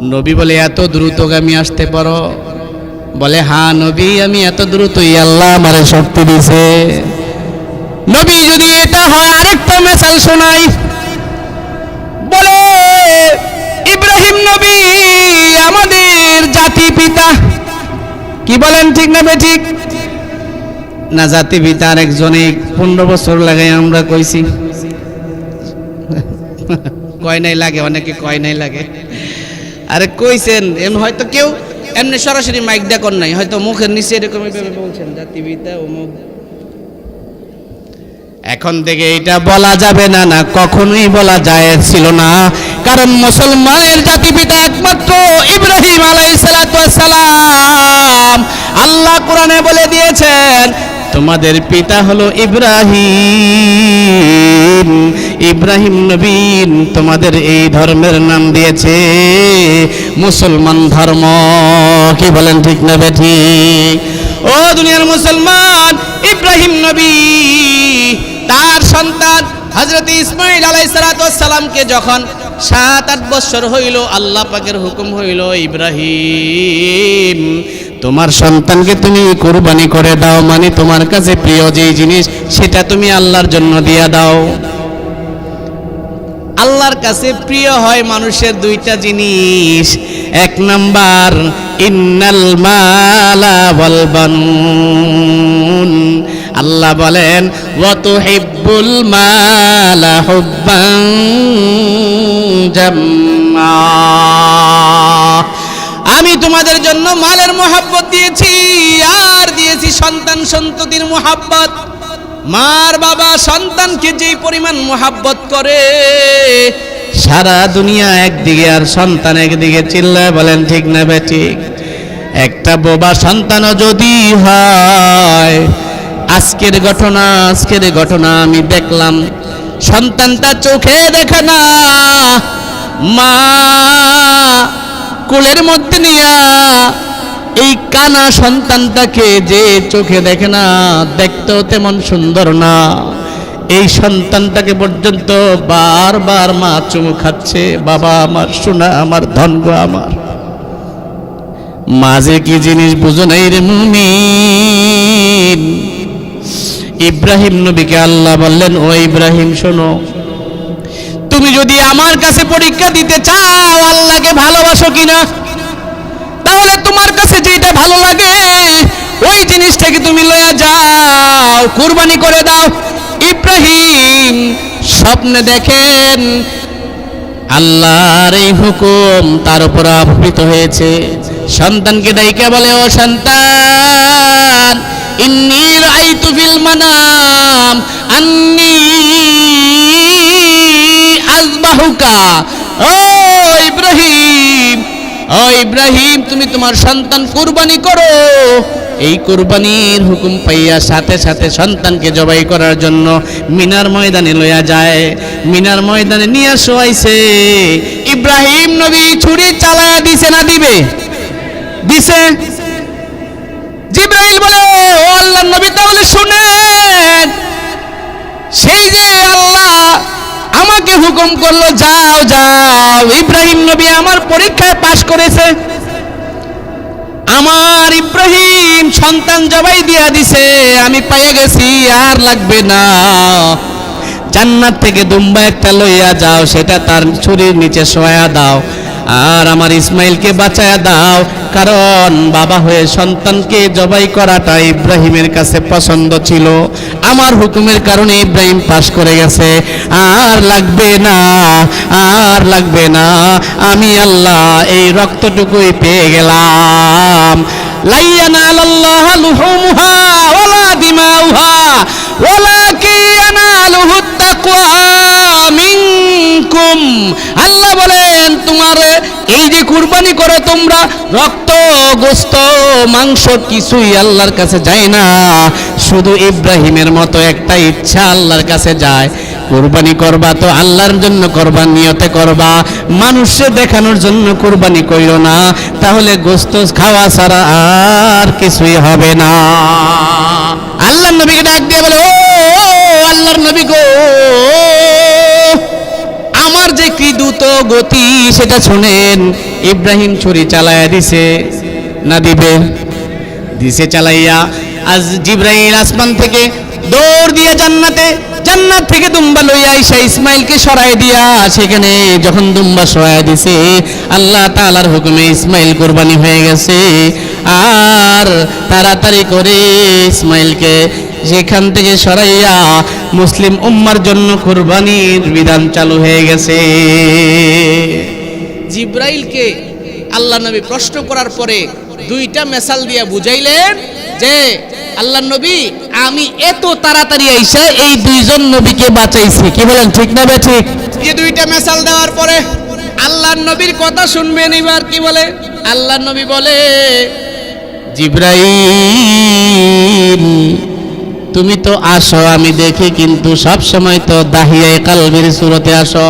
নবী বলে, এত দ্রুতগামী আসতে পারো? বলে হ্যাঁ নবী, আমি এত দ্রুতই আল্লাহ আমারে শক্তি দিছে। নবী যদি এটা হয় আরেকটা মেসাল শোনাই বলে, ইব্রাহিম নবী, আমাদের জাতি পিতা। কি বলেন ঠিক না ঠিক না, জাতি পিতা আরেকজনে পনেরো বছর লাগাই আমরা কইছি। কয় নাই লাগে, অনেকে কয় নাই লাগে। আরে কইছেন এম হয়তো কেউ এমনি সরাসরি মাইক দেখুন নাই, হয়তো মুখের নিচে এরকম এইভাবে বলছেন জাতি পিতা অমুক। এখন থেকে এটা বলা যাবে না না কখনোই বলা যায় ছিল না। কারণ মুসলমানের জাতি পিতা একমাত্র ইব্রাহিম আলাইসালাম আল্লাহ কোরআনে বলে দিয়েছেন তোমাদের পিতা হলো ইব্রাহিম। ইব্রাহিম নবীন তোমাদের এই ধর্মের নাম দিয়েছে মুসলমান ধর্ম। কি বলেন ঠিক না ঠিক ও দুনিয়ার মুসলমান, ইব্রাহিম নবী, তার সন্তান হজরত ইসমাইল আলাইসালামকে যখন সাত, আট বছর হইল, আল্লাহ পাকের হুকুম হইল ইব্রাহিম। তোমার সন্তানকে তুমি কুরবানি করে দাও মানে তোমার কাছে প্রিয় যেই জিনিস, সেটা তুমি আল্লাহর জন্য দিয়া দাও। আল্লাহর কাছে প্রিয় হয় মানুষের দুইটা জিনিস। এক নাম্বার, ইন্নাল মালা ওয়াল বানুন। আল্লাহ বলেন ওয়াতু হিব্বুল মালা হুব্বান জাম্মা। আমি তোমাদের জন্য মালের মোহাব্বত দিয়েছি, আর দিয়েছি সন্তান সন্ততির মোহাব্বত। মার বাবা সন্তানকে যেই পরিমাণ মোহাব্বত করে, সারা দুনিয়া একদিকে আর সন্তান একদিকে চিল্লায় বলেন, ঠিক না ঠিক? একটা বোবা সন্তানও যদি হয়, আজকের ঘটনা আজকের ঘটনা আমি দেখলাম। সন্তানটা চোখে দেখে না, মা কোলের মধ্যে নিয়া এই কানা সন্তানটাকে যে চোখে দেখে না, দেখতেও তেমন সুন্দর না। এই সন্তানটাকে পর্যন্ত বারবার মা চুমু খাচ্ছে, বাবা আমার, সোনা আমার, ধন গো আমার। মাঝে কি জিনিস বুঝো নাই রে মুমিন। ইব্রাহিম নবীকে আল্লাহ বললেন, ও ইব্রাহিম, শোনো যদি আমার কাছে পরীক্ষা দিতে চাও, আল্লাহকে ভালোবাসো কিনা? তাহলে তোমার কাছে যেটা ভালো লাগে, ওই জিনিসটাকে তুমি লয়া যাও, কুরবানি করে দাও। ইব্রাহিম স্বপ্নে দেখেন আল্লাহর এই হুকুম তার উপর আবৃত হয়েছে। সন্তানকে ডাইকে বলে, ও সন্তান, ইন্নি রাআইতু ফিল মানাম, আন্নি আজবাহুকা ও ইব্রাহিম ও ইব্রাহিম, তুমি তোমার সন্তান কুরবানি করো। এই কুরবানির হুকুম পাইয়া সাথে সাথে সন্তানকে জবাই করার জন্য মিনার ময়দানে লইয়া যায়। মিনার ময়দানে নিয়ে শোয়াইছে ইব্রাহিম নবী ছুরি চালায়া দিছে না দিবে? দিছে? জিব্রাইল বলে, ও আল্লাহ নবী, তাহলে শুনেন, সেই যে আল্লাহ হুকুম করল, যাও যাও। ইব্রাহিম নবী আমার পরীক্ষায় পাশ করেছে। আমার ইব্রাহিম সন্তান জবাই দিয়া দিছে, আমি পাইয়া গেছি, আর লাগবে না। জান্নাত থেকে দুম্বা একটা লইয়া যাও, সেটা তার ছুরির নিচে শোয়া দাও। আর আমার ইসমাইলকে বাঁচায়া দাও। কারণ বাবা হয়ে সন্তানকে জবাই করাটা ইব্রাহিমের কাছে পছন্দ ছিল। আমার হুকুমের কারণে ইব্রাহিম পাশ করে গেছে। আর লাগবে না, আর লাগবে না, আমি আল্লাহ এই রক্তটুকুই পেয়ে গেলাম। আল্লাহ বলেন, তোমার এই যে কুরবানি করো তোমরা, রক্ত, গোস্ত, মাংস কিছুই আল্লাহর কাছে যায় না। শুধু ইব্রাহিমের মতো একটা ইচ্ছা আল্লাহর কাছে যায়। কুরবানি করবা তো আল্লাহর জন্য করবা, নিয়তে করবা। মানুষে দেখানোর জন্য কুরবানি করিও না। তাহলে গোস্ত খাওয়া ছাড়া আর কিছুই হবে না। আল্লাহর নবীকে ডাক দিয়ে বলে ও, আল্লাহর নবী গো। আমার যে কি দ্রুত গতি, সেটা শুনেন। ইব্রাহিম ছুরি চালায়া দিছে, না দিবে? দিছে চালাইয়া। আজ জিব্রাইল আসমান থেকে দৌড় দিয়ে জান্নাতে, জান্নাত থেকে দুম্বা লইয়া আইসা ইসমাইলকে সরাই দিয়া সেখানে যখন দুম্বা সরাই দিছে, আল্লাহ তাআলার হুকুমে ইসমাইল কোরবানি হয়ে গেছে। আর তাড়াতাড়ি করে ইসমাইলকে সেখান থেকে সরাইয়া মুসলিম উম্মার জন্য কোরবানির বিধান চালু হয়ে গেছে। জিব্রাইলকে আল্লাহ নবী প্রশ্ন করার পরে দুইটা মেসাল দিয়া বুঝাইলেন যে আল্লাহ নবী আমি এত তাড়াতাড়ি আইসা এই দুইজন নবীকে বাঁচাইছি। কি বলেন ঠিক না বে ঠিক? যে দুইটা মেসাল দেওয়ার পরে আল্লাহ নবীর কথা শুনবেন এবার কি বলে? আল্লাহ নবী বলে জিব্রাইল তুমি তো আসো, আমি দেখি কিন্তু সব সময় তো দাহিয়ায় কালবির সুরতে আসো,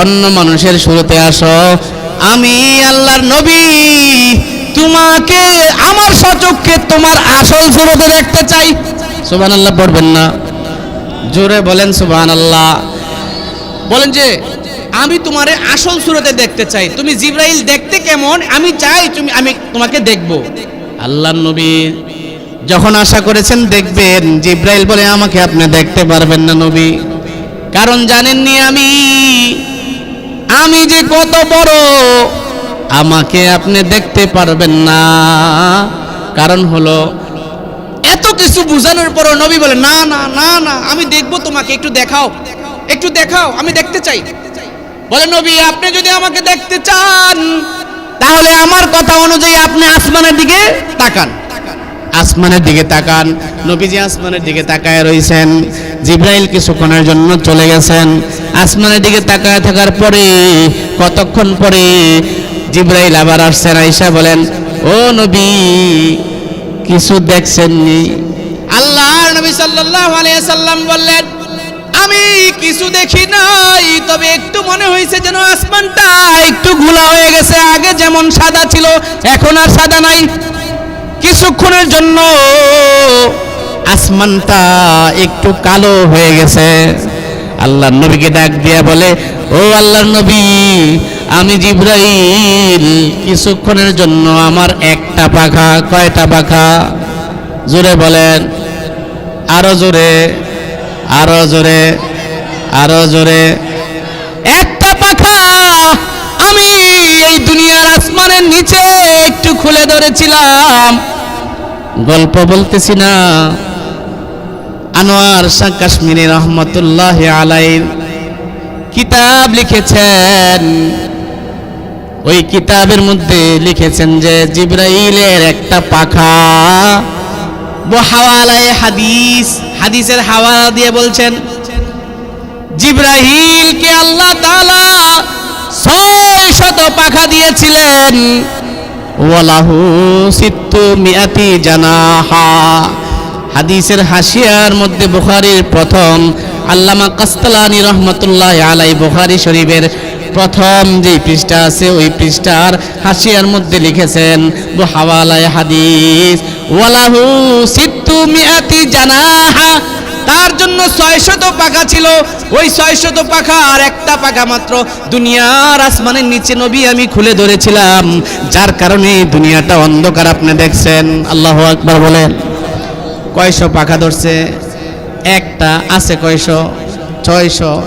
অন্য মানুষের সুরতে আসো। আমি আল্লাহর নবী, তোমাকে, আমার সচক্ষে তোমার আসল সুরতে দেখতে চাই। সুবহান আল্লাহ পড়বেন না। জোরে বলেন সুবহান আল্লাহ বলেন যে, আমি তোমারে আসল সুরতে দেখতে চাই। তুমি জিব্রাইল দেখতে কেমন? আমি চাই তুমি, আমি তোমাকে দেখব। আল্লাহর নবী যখন আশা করেছেন দেখবেন, জিব্রাইল বলে, আমাকে আপনি দেখতে পারবেন না নবী। কারণ জানেননি আমি আমি যে কত বড়, আমাকে আপনি দেখতে পারবেন না। কারণ হলো, এত কিছু বুঝানোর পরও নবী বলে, না না না না, আমি দেখব তোমাকে, একটু দেখাও একটু দেখাও, আমি দেখতে চাই। বলে, নবী, আপনি যদি আমাকে দেখতে চান, তাহলে আমার কথা অনুযায়ী আপনি আসমানের দিকে তাকান। আসমানের দিকে তাকান। নবীজি আসমানের দিকে তাকায় রইছেন। জিব্রাইল কিছুক্ষণের জন্য চলে গেছেন। আসমানের দিকে তাকায় থাকার পরে, কতক্ষণ পরে জিব্রাইল আবার আসছেন আইসা বলেন, ও নবী, কিছু দেখছেননি? আল্লাহর নবী সাল্লাল্লাহু আলাইহি সাল্লাম বললেন, আমি কিছু দেখি নাই, তবে একটু মনে হয়েছে যেন আসমানটা একটু ঘোলা হয়ে গেছে, আগে যেমন সাদা ছিল, এখন আর সাদা নাই। কিছুক্ষণের জন্য আসমানটা একটু কালো হয়ে গেছে। আল্লাহর নবীকে ডাক দিয়া বলে, ও আল্লাহর নবী, আমি জিব্রাইল, কিছুক্ষণের জন্য আমার একটা পাখা, কয়টা পাখা? জোরে বলেন, আরও জোরে আরও জোরে আরও জোরে, একটা পাখা আমি এই দুনিয়ার আসমানের নিচে একটু খুলে ধরেছিলাম। গল্প বলতেছি না। আনোয়ার শাহ কাশ্মীরি রহমতুল্লাহ আলাইর কিতাব লিখেছেন। ওই কিতাবের মধ্যে লিখেছেন যে, জিব্রাইলের একটা পাখা বো হাওয়ালায় হাদিস, হাদিসের হাওয়ালা দিয়ে বলছেন জিব্রাহিলকে আল্লাহ তালা ছয় শত পাখা দিয়েছিলেন। ওয়ালাহু সিত্তু মিয়াতি জানাহা। হাদিসের হাসিয়ার মধ্যে বুখারীর প্রথম, আল্লামা কাস্তালানি রহমতুল্লাহ আলাই বুখারী শরীফের প্রথম যে পৃষ্ঠা আছে, ওই পৃষ্ঠার হাসিয়ার মধ্যে লিখেছেন হাওয়ালায় হাদিস, ওয়ালাহু সিত্তু মিয়াতি জানাহা। তার জন্য ছয়শত পাখা ছিল। ওই ছয়শত পাখা আর একটা পাখা মাত্র। দুনিয়ার আসমানের নিচে নবী আমি খুলে ধরেছিলাম। যার কারণে দুনিয়াটা অন্ধকার, আপনি দেখছেন? আল্লাহ আকবার বলেন। কয়শো পাখা ধরছে? একটা আছে কয়শো? ছয়শো।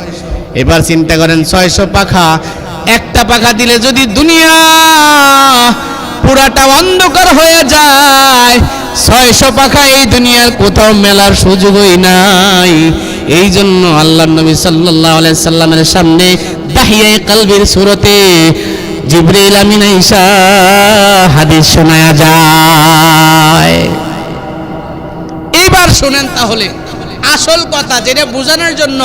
এবার চিন্তা করেন, ছয়শো পাখা। একটা পাখা দিলে যদি দুনিয়া পুরাটা অন্ধকার হয়ে যায়। ছয়শো পাখা এই দুনিয়ার কোথাও মেলার সুযোগই নাই। এই জন্য আল্লাহ নবী সাল্লাহ সাল্লামের সামনে দাহিয়ায় কালবির সুরতে জিব্রিল আমিন ঈশা হাদিস শোনা যায়। এইবার শোনেন তাহলে। আসল কথা যেটা বোঝানোর জন্য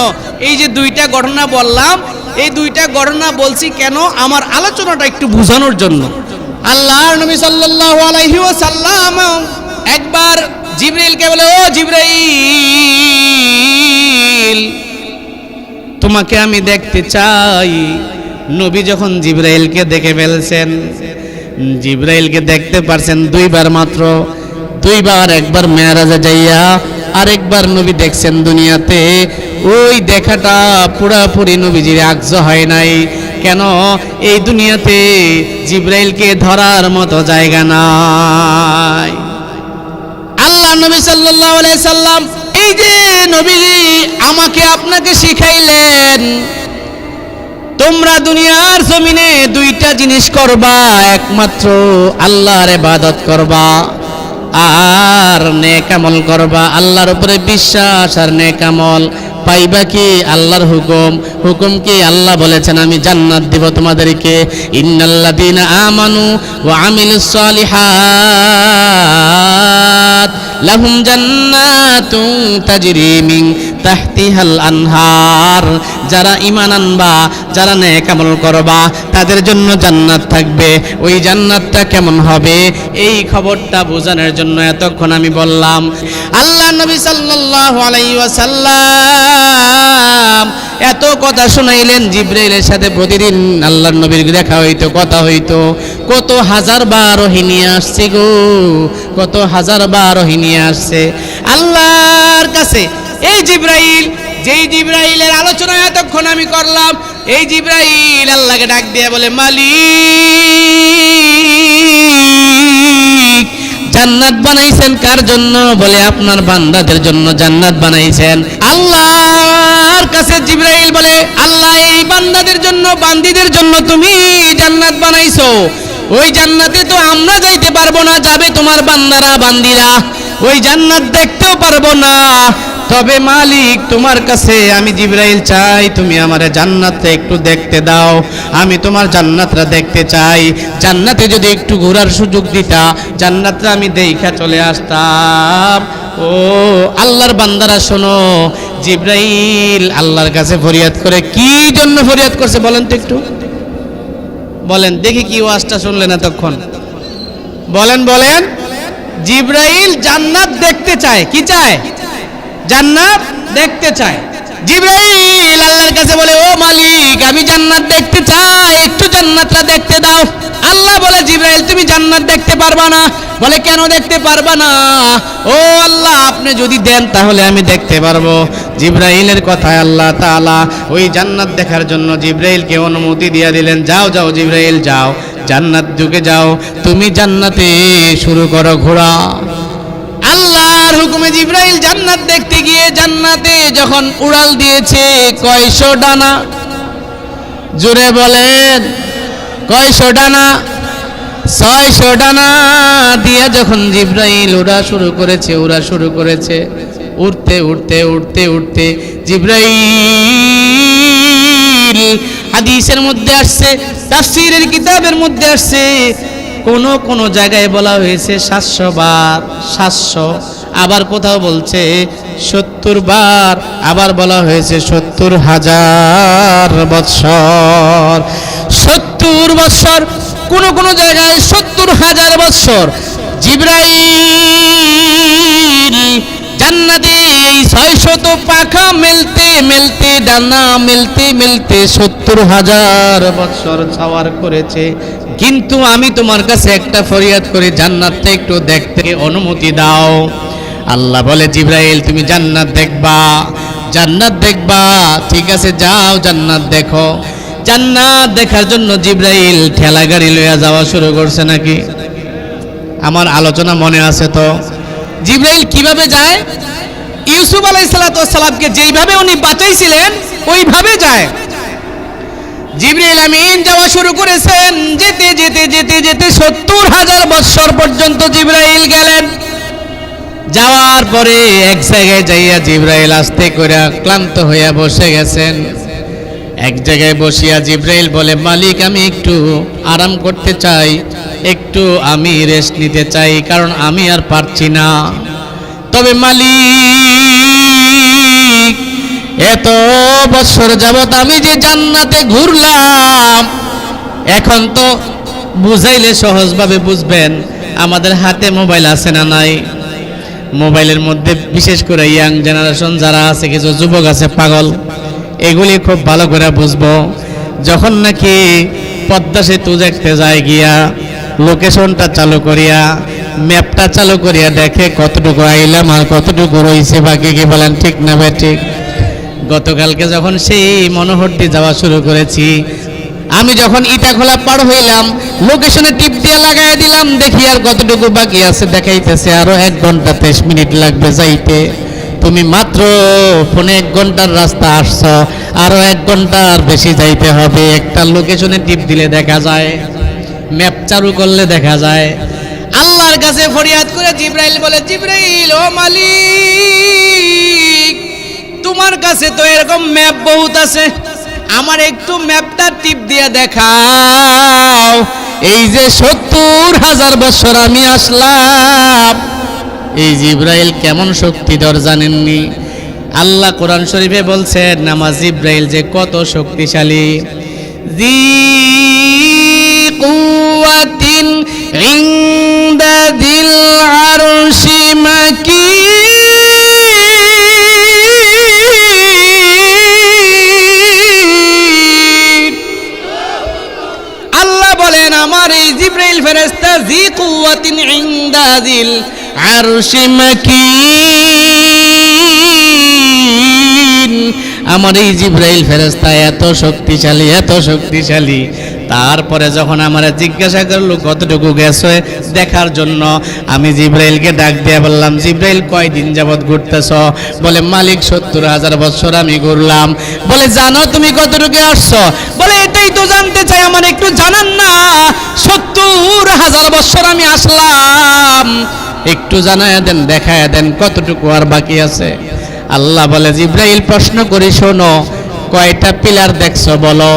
এই যে দুইটা ঘটনা বললাম, এই দুইটা ঘটনা বলছি কেন? আমার আলোচনাটা একটু বোঝানোর জন্য। আল্লাহ নবী সাল্লাল্লাহু আলাইহি ওয়াসাল্লাম একবার জিব্রাইলকে বলে, ও জিব্রাইল তোমাকে আমি দেখতে চাই। নবী যখন জিব্রাইলকে দেখে ফেলছেন, জিব্রাইলকে দেখতে পারছেন দুইবার মাত্র, দুইবার, একবার মেয়ারাজে যাইয়া, আরেকবার নবী দেখছেন দুনিয়াতে। ওই দেখাটা পুরাপুরি নবীজির আগ্জ হয় নাই। কেন এই দুনিয়াতে জিব্রাইলকে ধরার মতো জায়গা নাই? আল্লাহ নবী সাল্লাল্লাহু আলাইহি সাল্লাম, এই যে নবী আমাকে আপনাকে শিখাইলেন, তোমরা দুনিয়ার জমিনে দুইটা জিনিস করবা, একমাত্র আল্লাহর ইবাদত করবা আর নেক আমল করবা, আল্লাহর উপরে বিশ্বাস আর নেক আমল। পাইবা কি আল্লাহর হুকুম? হুকুম কি আল্লাহ বলেছেন, আমি জান্নাত দিব তোমাদেরকে। ইন্নাল্লাদিন আমানু ওয়া আমিলুস সালিহাত, লাহুম জান্নাতুন তাজরি মিন তাহতিহাল আনহার। যারা ঈমান আনবা, যারা নেক আমল করবা, তাদের জন্য জান্নাত থাকবে। ওই জান্নাতটা কেমন হবে? এই খবরটা বোঝানোর জন্য এতক্ষণ আমি বললাম, আল্লাহ নবী সাল্লাল্লাহু আলাইহি ওয়াসাল্লাম এত কথা শুনাইলেন জিব্রাইলের সাথে প্রতিদিন আল্লাহর নবীর দেখা হইতো, কথা হইতো। কত হাজার বার নিয়ে আসছে গো, কত হাজার বার নিয়ে আসছে। আল্লাহর কাছে এই জিব্রাইল যেই জিব্রাইলের আলোচনা এতক্ষণ আমি করলাম, এই জিব্রাইল আল্লাহকে ডাক দিয়ে বলে, মালিক, জান্নাত বানাইছেন কার জন্য? বলে, আপনার বান্দাদের জন্য জান্নাত বানাইছেন। আল্লাহর কাছে জিব্রাইল বলে, আল্লাহ, এই বান্দাদের জন্য, বান্দিদের জন্য তুমি জান্নাত বানাইছো। ওই জান্নাতে তো আমরা যাইতে পারব না, যাবে তোমার বান্দারা, বান্দিরা। ওই জান্নাত দেখতেও পারব না। তবে মালিক তোমার কাছে, আমি জিব্রাইল চাই, তুমি আমার জান্নাতটা একটু দেখতে দাও। আমি তোমার জান্নাতরা দেখতে চাই। জান্নাতে যদি একটু ঘোরার সুযোগ দিতা জান্নাতটা আমি দেখা চলে আসতাম। ও আল্লাহর বান্দারা, শোনো, জিব্রাইল আল্লাহর কাছে ফরিয়াদ করে কি জন্য ফরিয়াদ করছে বলেন তো একটু। বলেন, দেখি কি ওয়াজটা শুনলেন এতক্ষণ। বলেন বলেন, জিব্রাইল জান্নাত দেখতে চায়, কি চায়? জান্নাত দেখতে চায়। জিব্রাইল আল্লাহর কাছে বলে, ও মালিক, আমি জান্নাত দেখতে চাই, একটু জান্নাতটা দেখতে দাও। আল্লাহ বলে, জিব্রাইল, তুমি জান্নাত দেখতে পারবা না। বলে, কেন দেখতে পারবা না? ও আল্লাহ, আপনি যদি দেন, তাহলে আমি দেখতে পারব। জিব্রাইলের কথায় আল্লাহ তাআলা ওই জান্নাত দেখার জন্য জিব্রাইলকে অনুমতি দিয়ে দিলেন, যাও যাও জিব্রাইল, যাও। জান্নাত যুগে যাও। তুমি জান্নাতে শুরু করো ঘোরা আল্লাহর হুকুমে জিব্রাইল জান্নাত দেখতে গিয়ে জান্নাতে যখন উড়াল দিয়েছে, কয়শো ডানা? জুড়ে বলেন, কয়শো ডানা? ছয়শো ডানা দিয়ে যখন জিব্রাইল উড়া শুরু করেছে, উড়া শুরু করেছে উঠতে উঠতে উঠতে উঠতে জিব্রাইল হাদিসের মধ্যে আসছে, তাফসীরের কিতাবের মধ্যে আসছে, কোন কোন জায়গায় বলা হয়েছে সাতশো বার, সাতশো আবার কোথাও বলছে সত্তর বার, আবার বলা হয়েছে সত্তর হাজার বৎসর। সত্তর বৎসর, কোন কোন জায়গায় সত্তর হাজার বৎসর। জিব্রাইল জান্নাতে এই ছয়শত পাখা মেলতে মেলতে ডানা মেলতে মেলতে সত্তর হাজার বৎসর ছাওয়ার করেছে। কিন্তু আমি তোমার কাছে একটা ফরিয়াদ করে, জান্নাতটা একটু দেখতে অনুমতি দাও। আল্লাহ বলে, জিব্রাইল, তুমি জান্নাত দেখবা। জান্নাত দেখবা? ঠিক আছে, যাও জান্নাত দেখো। জান্নাত দেখার জন্য জিব্রাইল ঠেলা গাড়ি লইয়া যাওয়া শুরু করছে নাকি? আমার আলোচনা মনে আছে তো। জিব্রাইল কীভাবে যায়? ইউসুফ আলাই সালাতামকে যেইভাবে উনি বাঁচাইছিলেন, ওইভাবে যায়। জিব্রাইল আমিন যাওয়া শুরু করেছেন। যেতে যেতে যেতে যেতে সত্তর হাজার বৎসর পর্যন্ত জিব্রাইল গেলেন। যাওয়ার পরে এক জায়গায় যাইয়া জিব্রাইল আস্তে করে ক্লান্ত হইয়া বসে গেছেন। এক জায়গায় বসিয়া জিব্রাইল বলে, মালিক, আমি একটু আরাম করতে চাই, একটু আমি রেস্ট নিতে চাই, কারণ আমি আর পারছি না। তবে মালিক, এত বছর যাবত আমি যে জান্নাতে ঘুরলাম, এখন তো বুঝাইলে সহজভাবে বুঝবেন, আমাদের হাতে মোবাইল আছে না নাই? মোবাইলের মধ্যে, বিশেষ করে ইয়াং জেনারেশন যারা আছে, কিছু যুবক আছে, পাগল, এগুলি খুব ভালো করে বুঝব। যখন নাকি পদ্মা সেতু দেখতে যায় গিয়া লোকেশনটা চালু করিয়া ম্যাপটা চালু করিয়া দেখে কতটুকু আইলাম আর কতটুকু রয়েছে বাকি কি বলেন, ঠিক না ভাই, ঠিক? গতকালকে যখন সেই মনোহরটি যাওয়া শুরু করেছি আমি যখন ইটা খোলা পার হইলাম লোকেশনে টিপ দিয়ে লাগাই দিলাম, দেখি আর কতটুকু বাকি আছে, দেখাইতেছে আরও এক ঘণ্টা তেইশ মিনিট লাগবে যাইতে। তুমি মাত্র ফোনে এক ঘণ্টার রাস্তা আসছ, আরও এক ঘণ্টার বেশি যাইতে হবে। একটা লোকেশনে টিপ দিলে দেখা যায় ম্যাপ চালু করলে দেখা যায়। আল্লাহর কাছে ফরিয়াদ করে জিব্রাইল বলে, জিব্রাইল, ও মালিক, তোমার কাছে তো এরকম ম্যাপ বহুত আছে। আমার একটু ম্যাপটা টিপ দিয়ে দেখাও। এই যে সত্তর হাজার বছর আমি আসলাম। এই জিব্রাইল কেমন শক্তিধর জানেননি? আল্লাহ কোরআন শরীফে বলছেন, নামাজ জিব্রাইল যে কত শক্তিশালী। জি কুওয়াতিন ইনদা দিল আরশি আরশি মাকিন। আমার এই জিব্রাইল ফেরেশতা এত শক্তিশালী এত শক্তিশালী। তারপরে যখন আমার জিজ্ঞাসা করল, কতটুকু গেছে দেখার জন্য? আমি জিব্রাইলকে ডাক দিয়ে বললাম, জিব্রাইল, কয়দিন যাবৎ ঘুরতেছ? বলে, মালিক, সত্তর হাজার বছর আমি ঘুরলাম। বলে, জানো তুমি কতটুকু আসছো? বলে এটাই তো জানতে চাই, আমার একটু জানান না। সত্তর হাজার বছর আমি আসলাম। একটু জানায় দেন, দেখায় দেন, কতটুকু আর বাকি আছে? আল্লাহ বলে, জিব্রাইল প্রশ্ন করে, শোনো, কয়টা পিলার দেখছ বলো?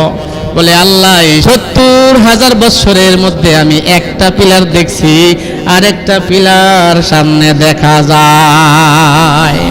বলে, আল্লাহ সত্তর হাজার বছরের মধ্যে আমি একটা পিলার দেখছি আর একটা পিলার সামনে দেখা যায়।